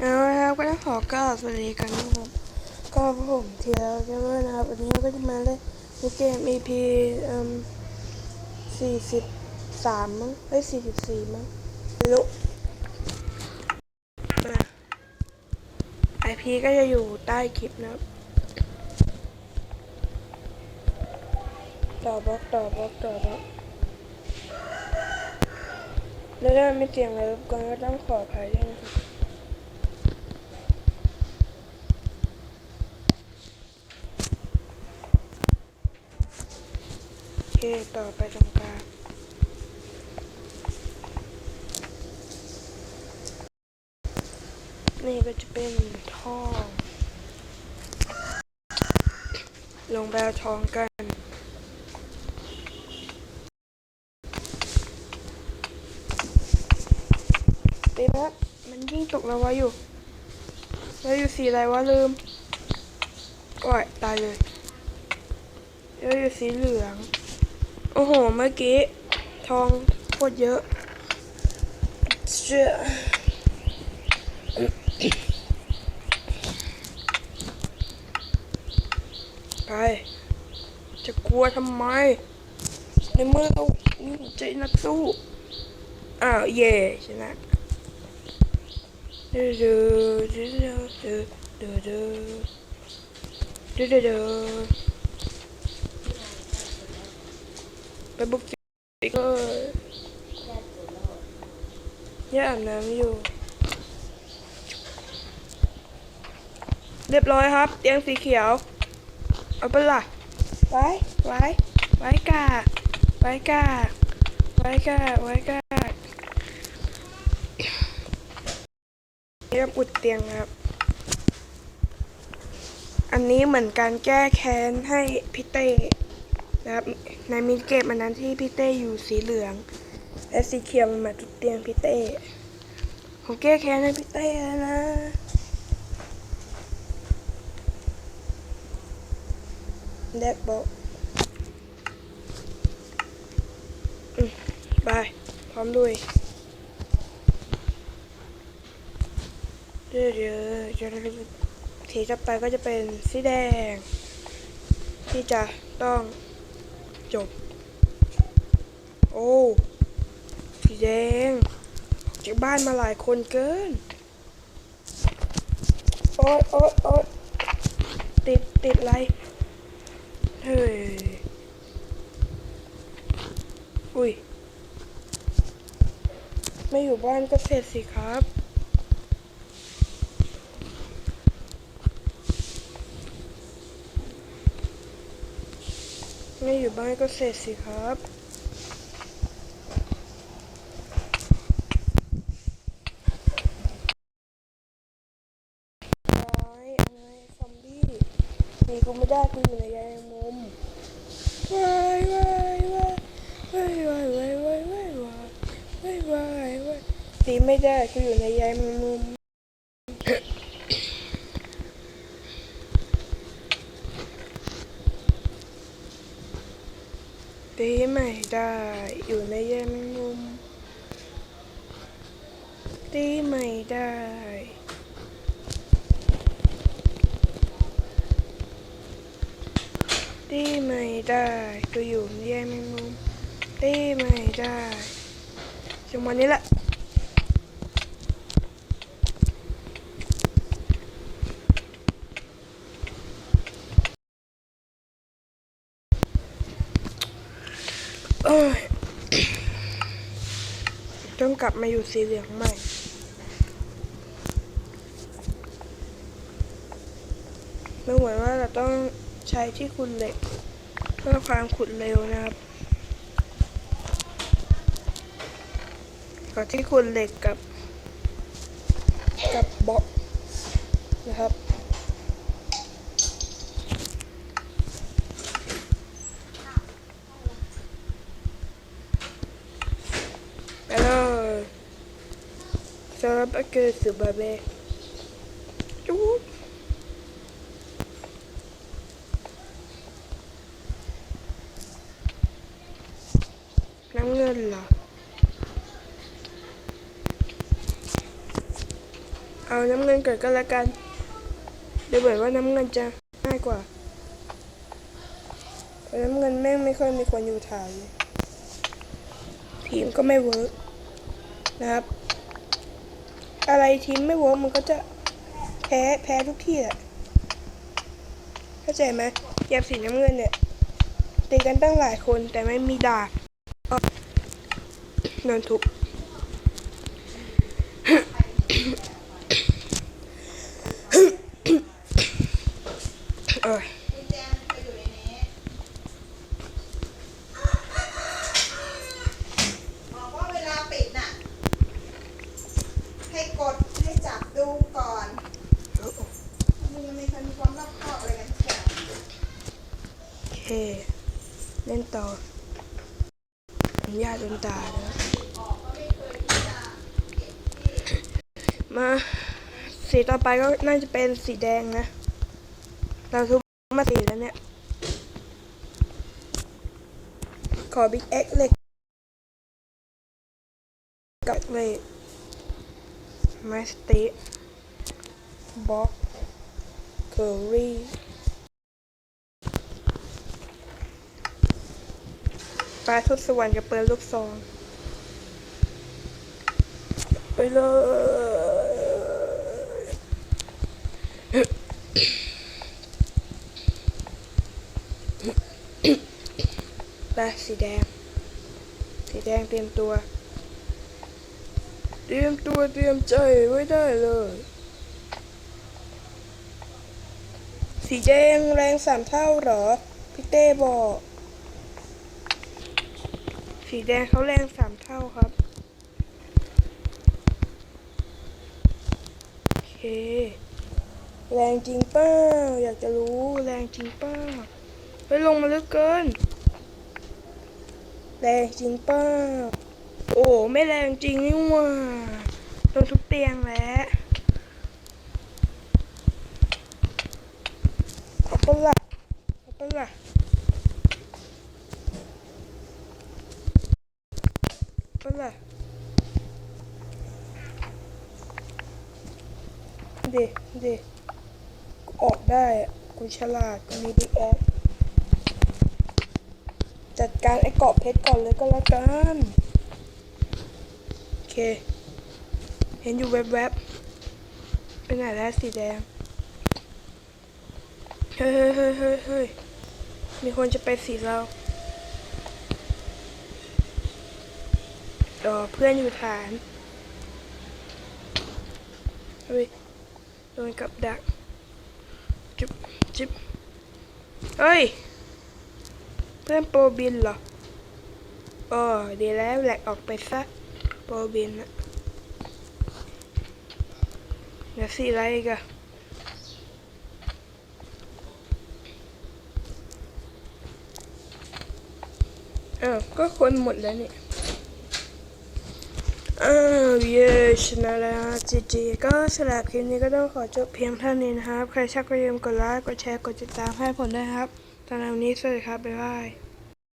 เอาละครับก็ต้องขอกล่าวสวัสดีกันนะครับก็ผมเทียวเกมเมอร์นะครับวันนี้ก็จะมาเล่นเกม EP เอ่มสี่สิบสามมั้งเอ้ยสี่สิบสี่มั้งไม่รู้ไอพีก็จะอยู่ใต้คลิปนะครับต่อบล็อกต่อบล็อกต่อบล็อกแล้วถ้าไม่เสียงอะไรรบกวนก็ต้องขออภัยด้วยนะครับ โอเค ต่อไปตรงกลางนี่ก็จะเป็นท่อ ลงไปเอาทองกันตีนะมันยิ่งตกแล้ววะอยู่ แล้วอยู่สีอะไรวะลืมโอ้ยตายเลยแล้วอยู่สีเหลือง โอ้โห เมื่อกี้ ทองโคตรเยอะเชื่อไป จะกลัวทำไม ในเมื่อเราใจนักสู้ อ้าวเย่ชนะดูดูดูดูดูดูดูดู ไปบุกสิก็ย่าอาบน้ำอยู่ เรียบร้อยครับ เตียงสีเขียว เอาไปละไว้ ไว้ ไว้กาไว้กาไว้กาไว้กาเรียบอุดเตียงครับ อันนี้เหมือนการแก้แค้นให้พี่เต้ นะครับในมินเกมอันนั้นที่พี่เต้อยู่สีเหลือง และสีเขียวมันมาทุกเตียงพี่เต้ผมแก้แค้นให้พี่เต้แล้วนะแดกบอกไปพร้อมด้วยเดี๋ยวเดี๋ยวจะทีต่อไปก็จะเป็นสีแดง ที่จะต้อง จบ โอ้สีแดงจากบ้านมาหลายคนเกิน โอ๊ยโอ๊ยโอ๊ยติด ติดอะไร เฮ้ย อุ้ย ไม่อยู่บ้านก็เสร็จสิครับ ไม่อยู่บ้านก็เสร็จสิครับอะไรอะไรซอมบี้หนีกูไม่ได้กูอยู่ในยแมงมุมวายวายวายวายวายวายวายวายวายวายวายวายหนีไม่ได้กูอยู่ในใยแม งมุมตีไม่ได้ อยู่ในแย่มงมุมตีไม่ได้ตีไม่ได้ตัวอยู่ในแยกแมงมุมตีไม่ได้จังหวะนี้แหละ โอ้ยต้องกลับมาอยู่สีเหลืองใหม่ ไม่เหมือนว่าเราต้องใช้ที่ขุดเหล็ก เพื่อความขุดเร็วนะครับกับที่ขุดเหล็กกับกับบล็อกนะครับ ไปเลยสำหรับเกิดสืบาเบจุ๊บ น้ำเงินเหรอ เอาน้ำเงินเกิดก็แล้วกันเดี๋ยวเหมือนว่าน้ำเงินจะง่ายกว่าเพราะน้ำเงินแม่งไม่ค่อยมีคนอยู่ฐายทีมก็ไม่เวิร์กนะครับ อะไรทีมไม่เวิร์กมันก็จะแพ้แพ้ทุกที่แหละเข้าใจไหมแยบสีน้ำเงินเนี่ยตีกันตั้งหลายคนแต่ไม่มีดาบโดนทุบ เอ้ย กุญแจมันไปอยู่ในนี้บอกว่าเวลาปิดน่ะ ให้กดให้จับดูก่อนมันยังไม่เคยมีความรอบคอบอะไรกันทุกอย่าง โอเค เล่น ต่ออนุญาตโดนตานะมาสีต่อไปก็น่าจะเป็นสีแดงนะ เราทุบมาสีแล้วเนี่ย ขอบิ๊กเอ็กเล็กกับเล็กไมสติบ็อกเคอรี่ ปลาทุบสวรรค์กับเปิดลูกซอง ไปเลยไปสีแดง สีแดงเตรียมตัว เตรียมตัวเตรียมใจไว้ได้เลย สีแดงแรงสามเท่าเหรอ พี่เต้บอก สีแดงเขาแรงสามเท่าครับ โอเค แรงจริงเป้าอยากจะรู้แรงจริงเป้าไปลงมาลึกเกิน แรงจริงเป้าโอ้ไม่แรงจริงนี่หว่าโดนทุบเตียงแล้วเอาปะล่ะเอาปะล่ะ ก็ล่ะเด็เด็กออกได้กูฉลาดกูมีบิ๊กแอคจัดการไอ้เกาะเพชรก่อนเลยก็แล้วกันโอเค เห็นอยู่แวบๆเป็นไหนแล้วสีแดงเฮ้ยเฮ้ยเฮ้ยเฮ้ยเฮ้ยมีคนจะไปสีเรา รอเพื่อนอยู่ฐานเฮ้ยโดนกับดักจุ๊บจุ๊บเฮ้ย เพื่อนโปรบินเหรอโอ้ดีแล้วแหลกออกไปซะโปรบินอะเดี๋ยวสิอะไรกะเอ้าวก็คนหมดแล้วเนี่อ้าว เย้ชนะแล้วจีจีก็สำหรับคลิปนี้ก็ต้องขอจบเพียงเท่านี้นะครับ ใครชอบก็อย่าลืมกดไลค์กดแชร์กดติดตามให้ผมด้วยครับตอนนี้สวัสดีครับ บ๊ายบาย